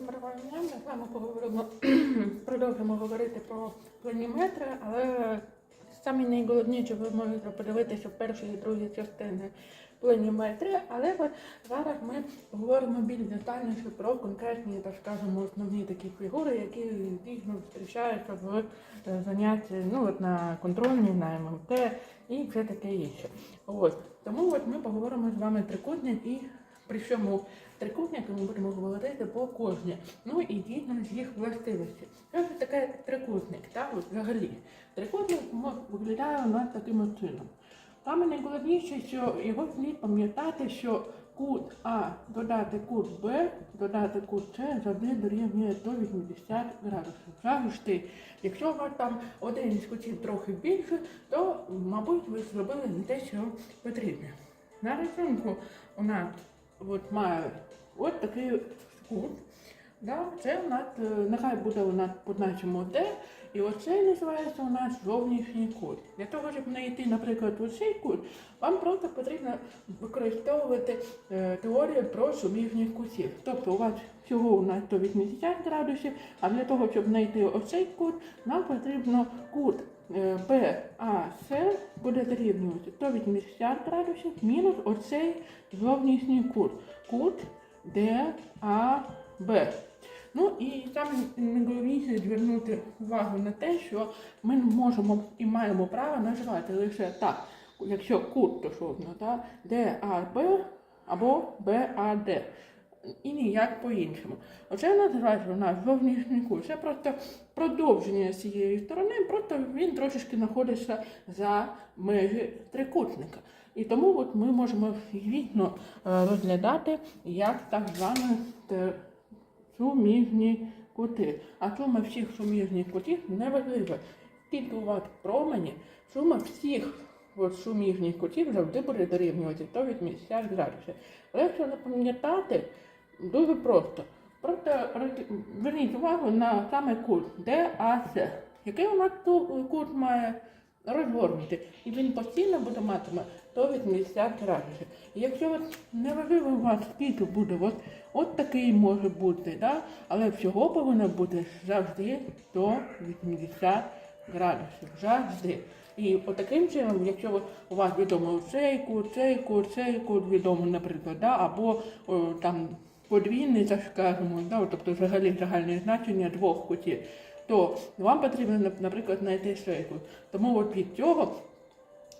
Ми з вами поговоримо, продовжимо говорити про планіметри, але самі найголовніше ви можете подивитися в першій і другій частини планіметри, але зараз ми говоримо більш детальніше про конкретні, так скажемо, основні такі фігури, які дійсно зустрічаються в е, занятті ну, от на контрольній, на ММТ і все таке інше. Ось. Тому от ми поговоримо з вами трикутник і при чому трикутник ми будемо говорити по кожній. Ну і дійсно з їх властивості. Що ж таке трикутник? Так, взагалі. Трикутник виглядає у нас таким чином. Саме найголовніше, що його слід пам'ятати, що кут А додати кут Б, додати кут С завжди дорівнює 180 градусів. Завжди. Якщо у вас там один із кутів трохи більше, то, мабуть, ви зробили не те, що потрібно. На рисунку у нас от має от такий кут. Да? Це у нас, е, нехай буде у нас позначимо Д, і оцей називається у нас зовнішній кут. Для того, щоб знайти, наприклад, оцей кут, вам просто потрібно використовувати е, теорію про суміжних кутів. Тобто у вас всього у нас 180 градусів, а для того, щоб знайти оцей кут, нам потрібно кут BAC буде дорівнювати 180 градусів мінус оцей зовнішній кут. Кут DAB. Ну і саме найголовніше звернути увагу на те, що ми можемо і маємо право називати лише так, якщо кут стосовно, так, DAB або BAD. І ніяк по-іншому. Оце називається у нас зовнішній кут. Це просто продовження цієї сторони, просто він трошечки знаходиться за межі трикутника. І тому от ми можемо звісно е, розглядати як так звані суміжні кути. А сума всіх суміжних кутів не важлива. Скільки у вас промені, сума всіх от, суміжних кутів завжди буде дорівнювати 180 градусів. Але якщо не пам'ятати, дуже просто. Просто роз- зверніть увагу на саме кут DAC. Який у нас кут має розгорнути, і він постійно буде матиме 180 градусів. І якщо от неважливо у вас скільки буде, от, от такий може бути, да? але всього повинно бути завжди 180 градусів. Завжди. І от чином, якщо у вас відомо цей кут, цей кут, цей кут відомо, наприклад, да? або о, там подвійний, так да? тобто взагалі загальне значення двох кутів, то вам потрібно, наприклад, знайти шейку. Тому от від цього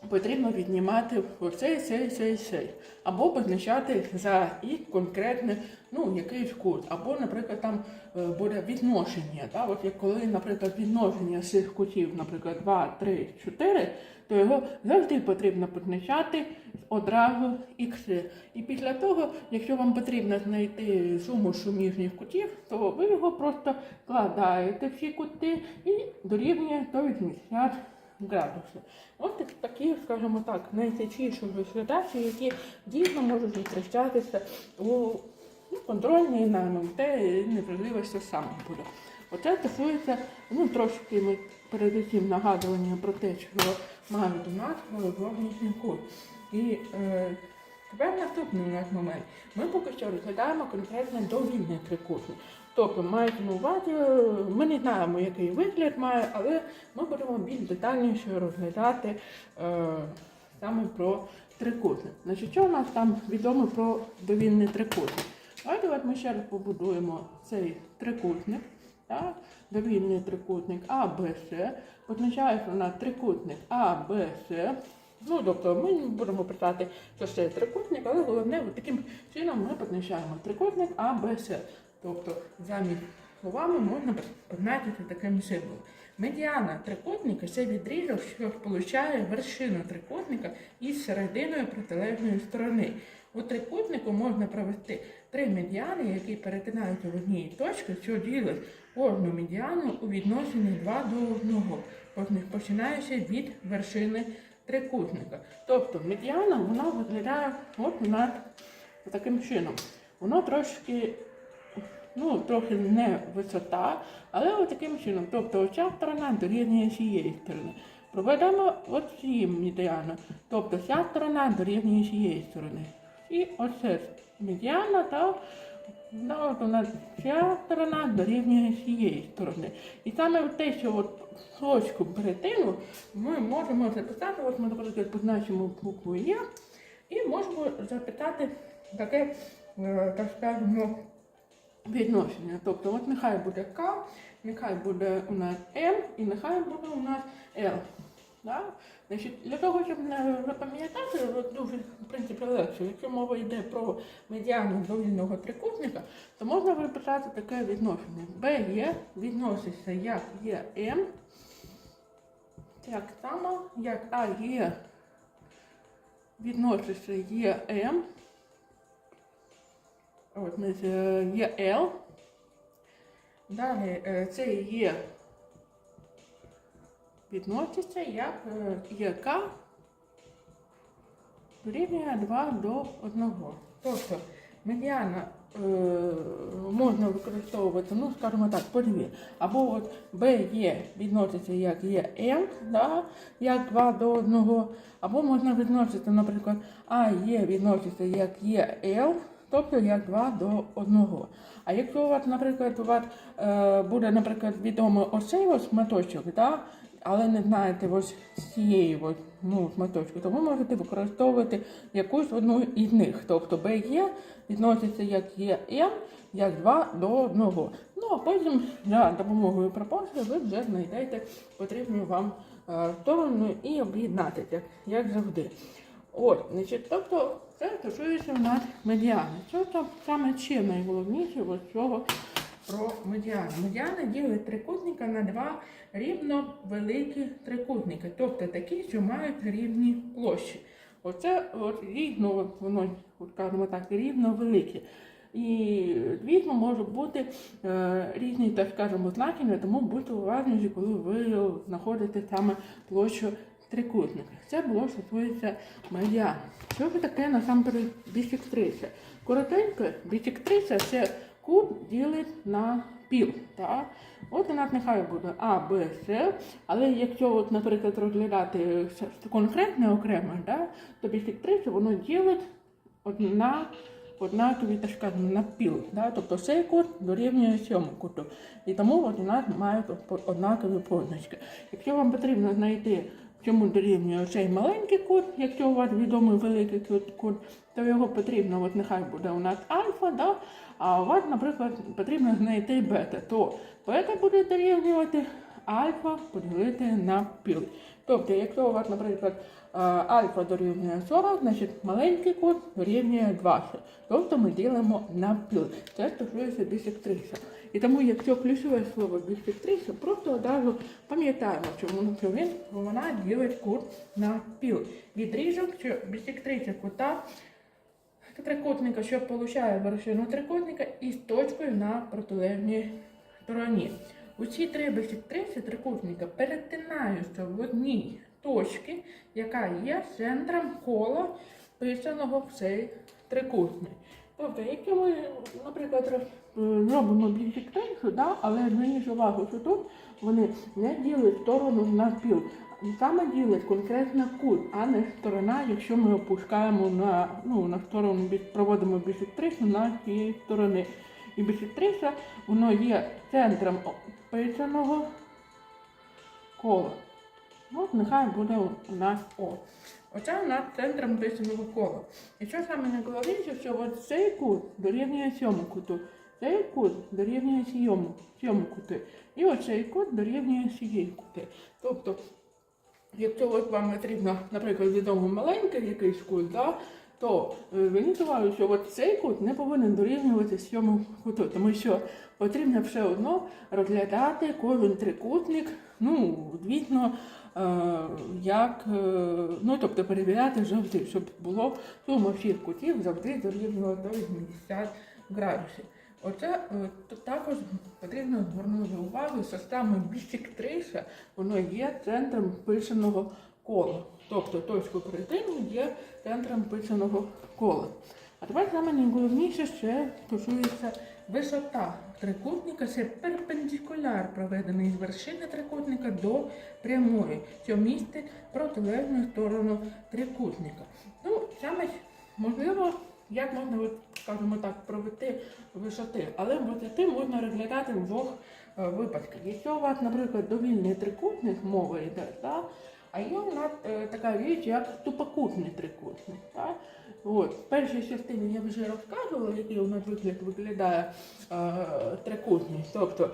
потрібно віднімати оцей, цей, цей, цей. Або позначати за їх конкретне, ну, якийсь кут. Або, наприклад, там е, буде відношення. Да? От як коли, наприклад, відношення цих кутів, наприклад, 2, 3, 4, то його завжди потрібно позначати одразу ікси. І після того, якщо вам потрібно знайти суму суміжних кутів, то ви його просто складаєте всі кути і дорівнює 180 градусів. Ось такі, скажімо так, найчастіші розглядачі, які дійсно можуть зустрічатися у ну, контрольній на ММТ, і що саме буде. Оце стосується, ну трошки ми передусім нагадування про те, що мають у нас зовнішній кут. І е, тепер наступний у нас момент. Ми поки що розглядаємо конкретно довільний трикутник. Тобто мають на увазі, е, ми не знаємо, який вигляд має, але ми будемо більш детальніше розглядати е, саме про трикутник. Значить, що у нас там відомо про довільний трикутник? Давайте от ми ще раз побудуємо цей трикутник. Так? Довільний трикутник А, Б, С. Позначається у нас трикутник А, Б, С. Ну, тобто ми будемо писати, що це трикутник, але головне, таким чином ми позначаємо трикутник А, Б, С. Тобто замість словами можна позначити таким символом. Медіана трикутника це відрізок, що сполучає вершину трикутника із серединою протилежної сторони. У трикутнику можна провести три медіани, які перетинаються в одній точці, що ділить кожну медіану у відношенні 2 до 1, починаючи від вершини трикутника. Тобто медіана вона виглядає от у нас таким чином. Воно трошки ну, трохи не висота, але от таким чином. Тобто оця сторона дорівнює цієї сторони. Проведемо от цієї медіану. Тобто ця сторона дорівнює цієї сторони. І оце медіана та Да, от у нас ця сторона дорівнює цієї сторони. І саме те, що от точку перетину ми можемо записати, от ми, наприклад, позначимо букву Є, і можемо запитати таке, е, так скажемо, відношення. Тобто, от нехай буде К, нехай буде у нас М і нехай буде у нас Л. Да? Значить, для того, щоб не запам'ятати, дуже в принципі легше, якщо мова йде про медіану довільного трикутника, то можна виписати таке відношення. BE відноситься як ЄМ, так само, як АЕ відноситься ЄМ, от, е, ЄЛ, далі це є відноситься як ЄК дорівнює 2 до 1. Тобто медіана е, можна використовувати, ну, скажімо так, по дві. Або от BE відноситься як ЄМ, да, як 2 до 1, або можна відносити, наприклад, АЕ відноситься як ЄЛ, тобто як 2 до 1. А якщо у вас, наприклад, у вас е, буде, наприклад, відомо оцей ось шматочок, да, але не знаєте ось цієї ось, ну, шматочку, то ви можете використовувати якусь одну із них. Тобто BE відноситься як ЄМ, як 2 до 1. Ну, а потім за допомогою пропорції ви вже знайдете потрібну вам е, сторону і об'єднатися, як завжди. От, значить, тобто це стосується у нас медіани. Що там саме ще найголовніше ось цього про медіану? Медіана ділить трикутника на два рівно великі трикутники, тобто такі, що мають рівні площі. Оце от рівно, от воно, от кажемо так, рівно велике. І звісно, можуть бути е, різні, так скажемо, значення, тому будьте уважні, коли ви знаходите саме площу трикутника. Це було стосується медіани. Що ж таке насамперед бісектриса? Коротенько, бісектриса це кут ділить на пів. Так? От нас нехай буде А, Б, С, але якщо, от, наприклад, розглядати конкретне окремо, да, то бісектрису воно ділить на однакові, так на піл. Да? Тобто цей кут дорівнює цьому куту. І тому от у нас мають однакові позначки. Якщо вам потрібно знайти, чому дорівнює цей маленький кут, якщо у вас відомий великий кут, то його потрібно, от нехай буде у нас альфа, да? а у вас, наприклад, потрібно знайти бета, то бета буде дорівнювати альфа поділити на піл. Тобто, якщо у вас, наприклад, а, альфа дорівнює 40, значить маленький кут дорівнює 20. Тобто ми ділимо на піл. Це стосується бісектриса. І тому, якщо ключове слово бісектриса, просто одразу пам'ятаємо, що він вона ділить кут на піл. Відрізок, що бісектриса кута трикутника, що получає вершину трикутника із точкою на протилежній стороні. Усі три бісектриси трикутника перетинаються в одній точці, яка є центром кола, писаного в цей трикутник. Тобто, якщо ми, наприклад, е, бісектрису, да, але зверніть увагу, що тут вони не ділять сторону на пів. Саме ділить конкретно кут, а не сторона, якщо ми опускаємо на, ну, на сторону, проводимо бісектрису на цієї сторони. І бісектриса, воно є центром описаного кола. От нехай буде у нас О. Оце у нас центром писаного кола. І що саме найголовніше, що от цей кут дорівнює цьому куту, цей кут дорівнює цьому, цьому куту. І оцей кут дорівнює цієї кути. Тобто, якщо от вам потрібно, наприклад, відомо маленький якийсь кут, да, то е, зверніть що от цей кут не повинен дорівнювати цьому куту, тому що потрібно все одно розглядати кожен трикутник, ну, звісно, е, як, е, ну, тобто перевіряти завжди, щоб було сума всіх кутів завжди дорівнювала до 80 градусів. Оце е, також потрібно звернути увагу, що саме бісектриса, воно є центром писаного кола. Тобто точка перетину є центром писаного кола. А тепер найголовніше ще стосується висота трикутника. Це перпендикуляр, проведений з вершини трикутника до прямої, що містить протилежну сторону трикутника. Ну, саме можливо, як можна, скажімо так, провести висоти. Але висоти можна розглядати в двох е, випадках. Якщо у вас, наприклад, довільний трикутник мова йде, да, а є нас е, така річ, як тупокутний трикутник. Так? От, в першій частині я вже розказувала, який у нас вигляд виглядає е, трикутник. Тобто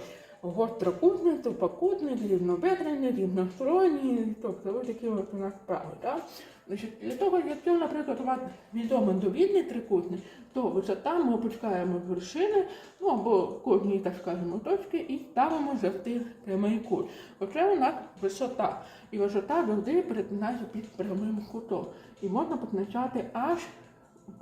гострокутний, тупокутний, рівнобедрений, рівносторонній, тобто ось такі от у нас справи. Да? Значить, для того, якщо, наприклад, у вас відомий довільний трикутник, то висота ми опускаємо з вершини, ну або кожній, так скажемо, точки і ставимо завжди прямий кут. Оце у нас висота. І висота завжди перетинається під прямим кутом. І можна позначати аж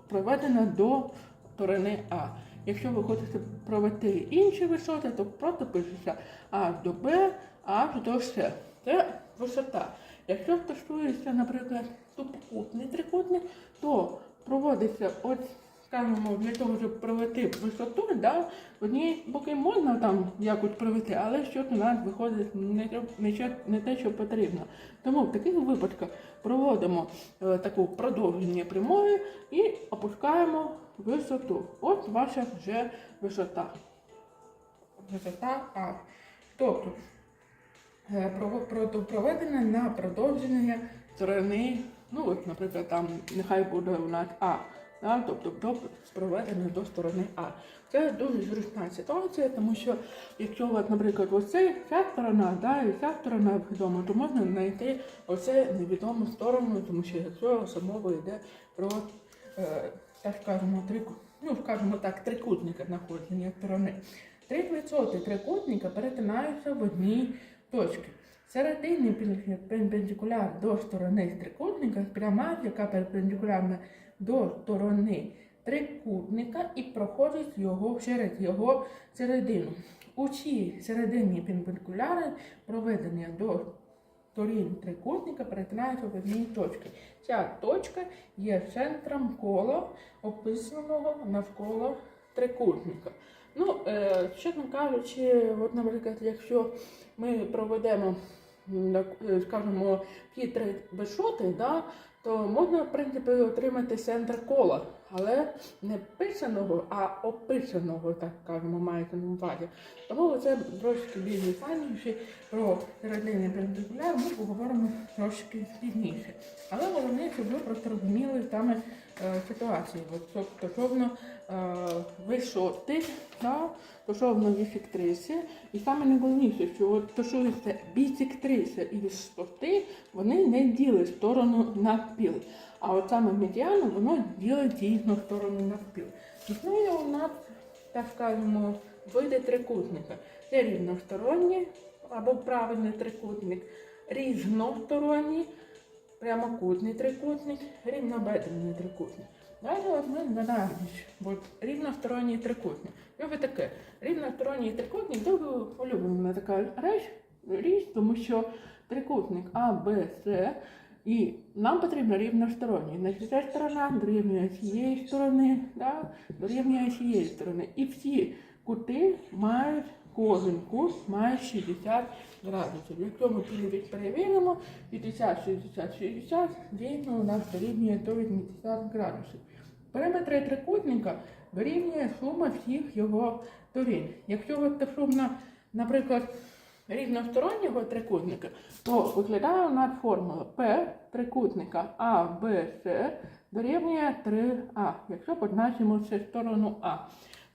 проведена до сторони А. Якщо ви хочете провести інші висоти, то просто пишеться А до Б, аж до С. Це висота. Якщо стосується, наприклад, тупокутний трикутник, то проводиться от, скажімо, для того, щоб провести висоту, да, одні боки можна там якось провести, але щось у нас виходить не, не, не те, що потрібно. Тому в таких випадках проводимо е, таку продовження прямої і опускаємо висоту. От ваша вже висота. Висота А. Тобто е, проведення на продовження сторони, ну от, наприклад, там нехай буде у нас А, да, тобто до проведення до сторони А. Це дуже зручна ситуація, тому що якщо вас, наприклад, оце ця сторона, да, і ця сторона відома, то можна знайти оце невідому сторону, тому що якщо мова йде про, е, так скажемо, трику, ну, скажімо так, трикутника знаходження сторони. Три висоти трикутника перетинаються в одній точці. Серединний перпендикуляр до сторони трикутника пряма, яка перпендикулярна до сторони трикутника і проходить його через його середину. У цій середині перпендикуляри проведення до сторін трикутника перетинаються в одній точці. Ця точка є центром кола, описаного навколо трикутника. Ну, е, чесно кажучи, от, наприклад, якщо ми проведемо, е, скажімо, ті три висоти, да, то можна, в принципі, отримати центр кола, але не писаного, а описаного, так кажемо, мається на увазі. Тому це трошки більш детальніше про родини перпендикуляр ми поговоримо трошки пізніше. Але головне, щоб ви просто розуміли саме ситуацію. От, тобто, стосовно е, висоти, да, стосовно бісектриси. І саме найголовніше, що от стосується бісектриси і висоти, вони не ділять сторону навпіл. А от саме медіану воно ділить дійсно сторону навпіл. Існує у нас, так скажемо, види трикутника. Це рівносторонній або правильний трикутник, різносторонній, прямокутний трикутник, рівнобедрений трикутник. Далі от ми згадаємо, от рівносторонній трикутник. Ви таке? Рівносторонній трикутник дуже улюблена така реч, річ, тому що трикутник А, Б, С, і нам потрібно рівносторонній. Значить, ця сторона дорівнює цієї сторони, да? дорівнює цієї сторони. І всі кути мають, кожен кут має 60 градусів. Якщо ми перевір- перевіримо, 50, 60, 60, дійсно у нас дорівнює 180 градусів. Периметри трикутника вирівнює сума всіх його сторін. Якщо стосовно, наприклад, рівностороннього трикутника, то виглядає у нас формула P трикутника А, Б, С дорівнює 3А, якщо позначимо це сторону А.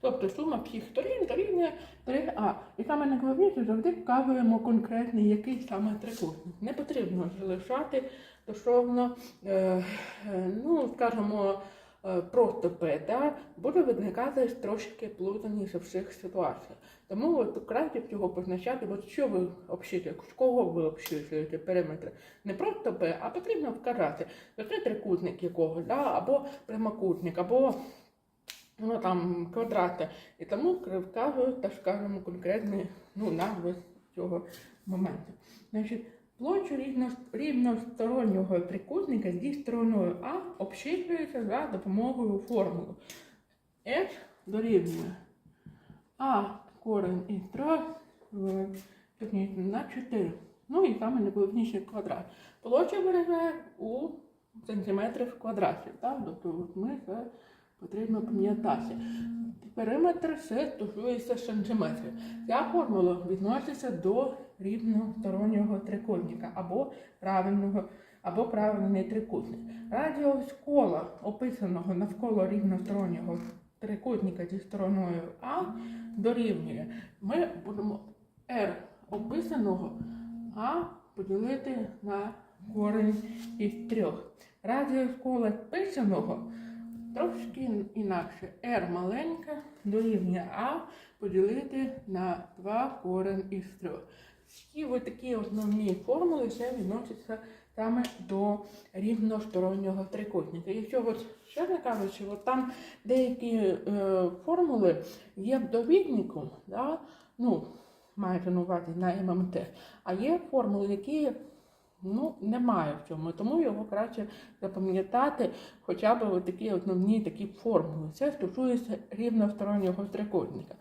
Тобто сума всіх сторін дорівнює 3А. І саме найголовніше завжди вказуємо конкретний який саме трикутник. Не потрібно залишати стосовно, е, е, ну, скажімо, е, просто П, да, буде виникати трошки плутаніше в всіх ситуаціях. Тому от краще всього позначати, от що ви обчислюєте, з кого ви обчислюєте периметр. Не просто П, а потрібно вказати, що це трикутник якого, да, або прямокутник, або ну, там, квадрати. І тому вказують, так скажемо, конкретні ну, назви цього моменту. Значить, площа рівно, рівностороннього трикутника зі стороною А обчислюється за допомогою формули. H дорівнює А корень із 3 в- на 4. Ну і саме найголовніший квадрат. Площа виражає у сантиметрах квадратів. Тобто ми це потрібно пам'ятати. Периметр все стосується сантиметрів. Ця формула відноситься до рівностороннього трикутника або правильного, або правильний трикутник. Радіус кола, описаного навколо рівностороннього трикутника зі стороною А, дорівнює. Ми будемо R описаного А поділити на корінь із трьох. Радіус кола писаного трошки інакше. R маленька дорівнює А поділити на 2 корень із 3. Всі такі основні формули все відносяться саме до рівностороннього трикутника. Якщо от, чесно кажучи, от там деякі е, формули є в довіднику, да? ну, маєте на увазі на ММТ, а є формули, які ну, немає в цьому, тому його краще запам'ятати хоча б такі основні такі формули. Це стосується рівностороннього трикутника.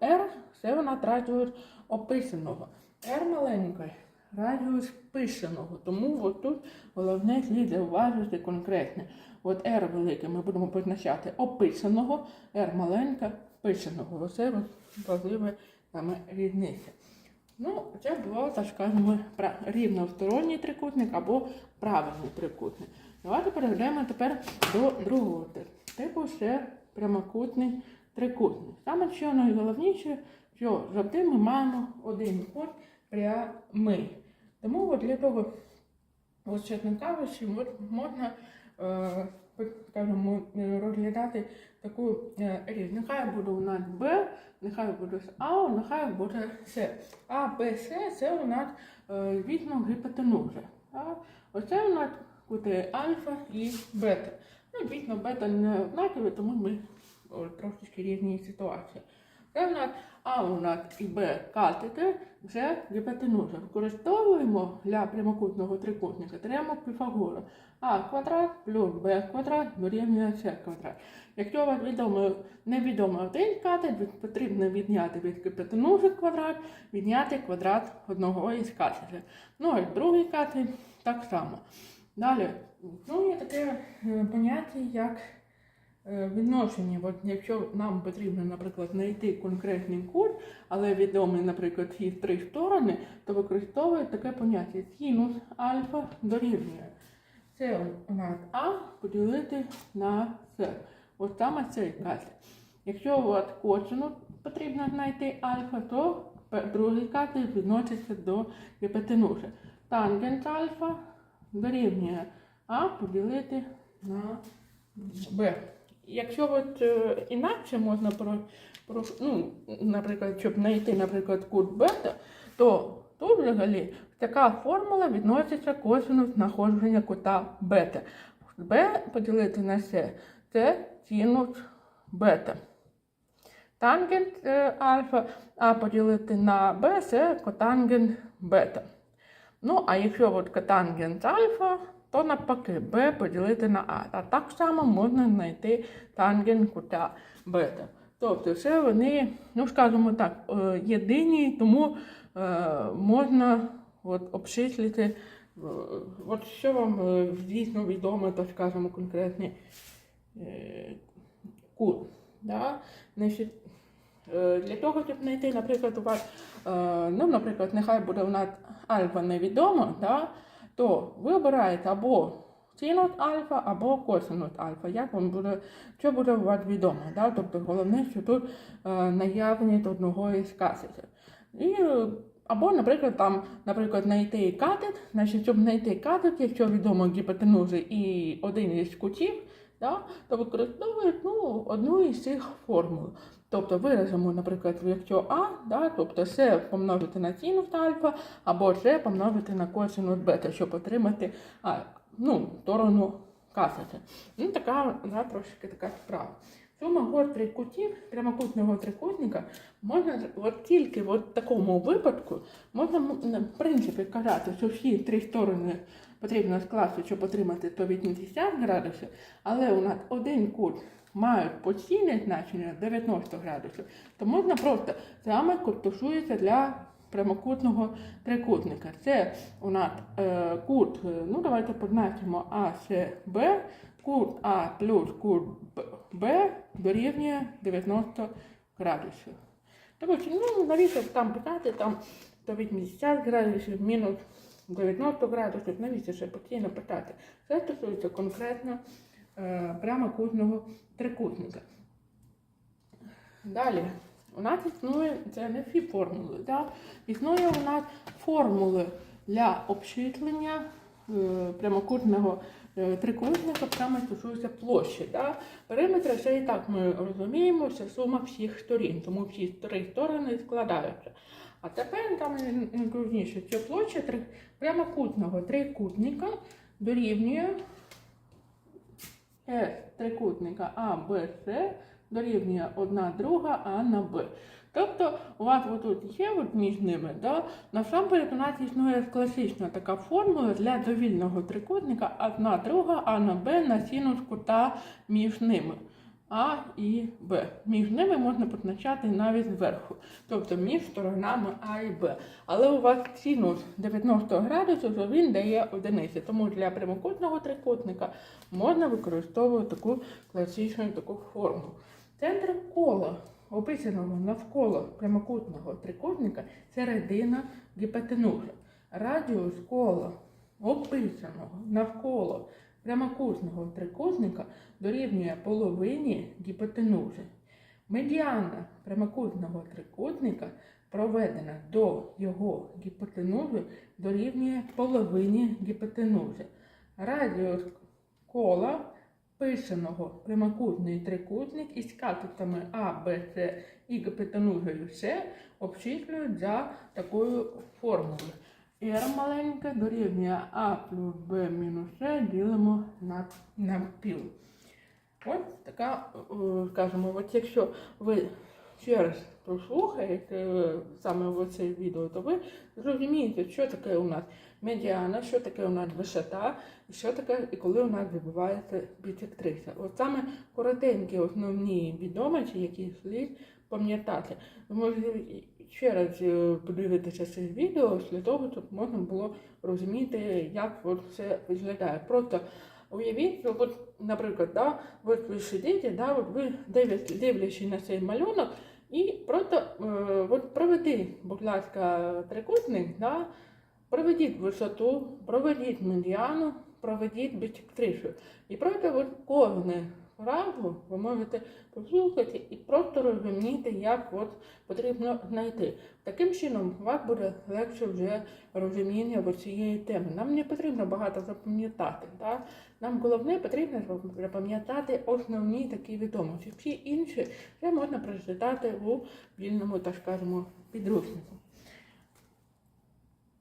R це вона радіус описаного. R маленька, радіус писаного. Тому тут головне слід зауважити конкретне. От R велике ми будемо позначати описаного, R маленька писаного. Оце от важливе саме різниця. Ну, це було, так скажемо, рівносторонній трикутник або правильний трикутник. Давайте перейдемо тепер до другого типу. Це прямокутний трикутник. Саме що найголовніше, що завжди ми маємо один кут прямий. Тому от для того, от, чесно кажучи, можна е, скажімо, е, розглядати таку е, річ. Нехай буде у нас Б, нехай буде А, нехай буде С. А, Б, С це у нас, е, звісно, гіпотенуза. Оце у нас кути альфа і бета. Ну, звісно, бета не однакові, тому ми трошечки різні ситуації. Це у нас А у нас і Б катети, вже гіпотенуза. Використовуємо для прямокутного трикутника теорему Піфагора. А квадрат плюс Б квадрат дорівнює С квадрат. Якщо у вас відомо, невідомо один катет, потрібно відняти від гіпотенузи квадрат, відняти квадрат одного із катетів. Ну і другий катет так само. Далі, ну є таке е, поняття, як е, відношення. От якщо нам потрібно, наприклад, знайти конкретний кут, але відомий, наприклад, ці три сторони, то використовують таке поняття синус альфа дорівнює. Це у нас А поділити на С. Ось саме цей катет. Якщо от косину потрібно знайти альфа, то другий катет відноситься до гіпотенузи. Тангенс альфа дорівнює А поділити на Б. Якщо от, е, інакше можна про, про, ну, наприклад, щоб знайти, наприклад, кут бета, то тут взагалі така формула відноситься косинус знаходження кута бета. Б поділити на С це синус бета. Тангент е, альфа, а поділити на Б це котангент бета. Ну, а якщо от котангент альфа, то навпаки b поділити на а. А так само можна знайти тангент кута бета. Тобто це вони, ну скажімо так, е, єдині, тому е, можна от, обчислити, е, от що вам е, звісно відомо, то скажімо конкретні е. Да? Значить, е, для того, щоб знайти, наприклад, у вас, ну, наприклад, нехай буде у нас альфа невідома, да? то ви обираєте або синус альфа, або косинус альфа. Як вам буде, що буде у вас відомо? Да? Тобто головне, що тут наявність одного із катетів. І, або, наприклад, там, наприклад, знайти катет, значить, щоб знайти катет, якщо відомо гіпотенузи і один із кутів, да, то використовують ну, одну із цих формул. Тобто виразимо, наприклад, якщо А, да, тобто С помножити на синус альфа, або С помножити на косинус бета, щоб отримати а, ну, сторону катета. Ну, така да, трошки така справа. Сума гострих кутів прямокутного трикутника можна от тільки в от такому випадку можна в принципі казати, що всі три сторони потрібно скласти, щоб отримати 180 градусів, але у нас один кут має постійне значення 90 градусів, то можна просто саме стосується для прямокутного трикутника. Це у нас е, кут, е, ну давайте позначимо АСБ, кут А плюс кут Б- дорівнює 90 градусів. Тому що, ну, навіщо там питати, там 180 градусів, мінус 90 градусів, навіщо ще постійно питати? Це стосується конкретно е, прямокутного трикутника. Далі, у нас існує, це не всі формули, да? існує у нас формули для обчислення е, прямокутного е, трикутника, саме стосується площі. Да? Периметр це і так ми розуміємо, це сума всіх сторін, тому всі три сторони складаються. А тепер там найголовніше, що площа три, прямокутного трикутника дорівнює С трикутника А, Б, С дорівнює одна друга А на Б. Тобто у вас отут є от між ними, да? насамперед у нас існує класична така формула для довільного трикутника одна друга А на Б на синус кута між ними. А і Б. Між ними можна позначати навіть зверху, тобто між сторонами А і Б. Але у вас синус 90 градусів, то він дає одиниці. Тому для прямокутного трикутника можна використовувати таку класичну таку форму. Центр кола, описаного навколо прямокутного трикутника, середина гіпотенузи. Радіус кола, описаного навколо прямокутного трикутника, дорівнює половині гіпотенузи. Медіана прямокутного трикутника, проведена до його гіпотенузи, дорівнює половині гіпотенузи. Радіус кола писаного прямокутний трикутник із катетами А, Б, С і гіпотенузою С обчислюють за такою формулою. R маленьке дорівнює А плюс Б мінус С ділимо на, на піл. От така, е, скажімо, от якщо ви ще раз прослухаєте е, саме в це відео, то ви зрозумієте, що таке у нас медіана, що таке у нас висота, і що таке, і коли у нас відбувається бісектриса. От саме коротенькі основні відомості, які слід пам'ятати. Ви можете ще раз е, подивитися це відео для того, щоб можна було розуміти, як от все виглядає. Просто Уявіть, що от, наприклад, да, от ви сидите, да, от ви дивлячись на цей малюнок, і просто е, от проведи, будь ласка, трикутник, да, проведіть висоту, проведіть медіану, проведіть бісектрису. І просто от кожне фразу ви можете послухати і просто розуміти, як от потрібно знайти. Таким чином, у вас буде легше вже розуміння цієї теми. Нам не потрібно багато запам'ятати. Нам головне потрібно запам'ятати основні такі відомості. Всі інші вже можна прочитати у вільному, так скажемо, підручнику.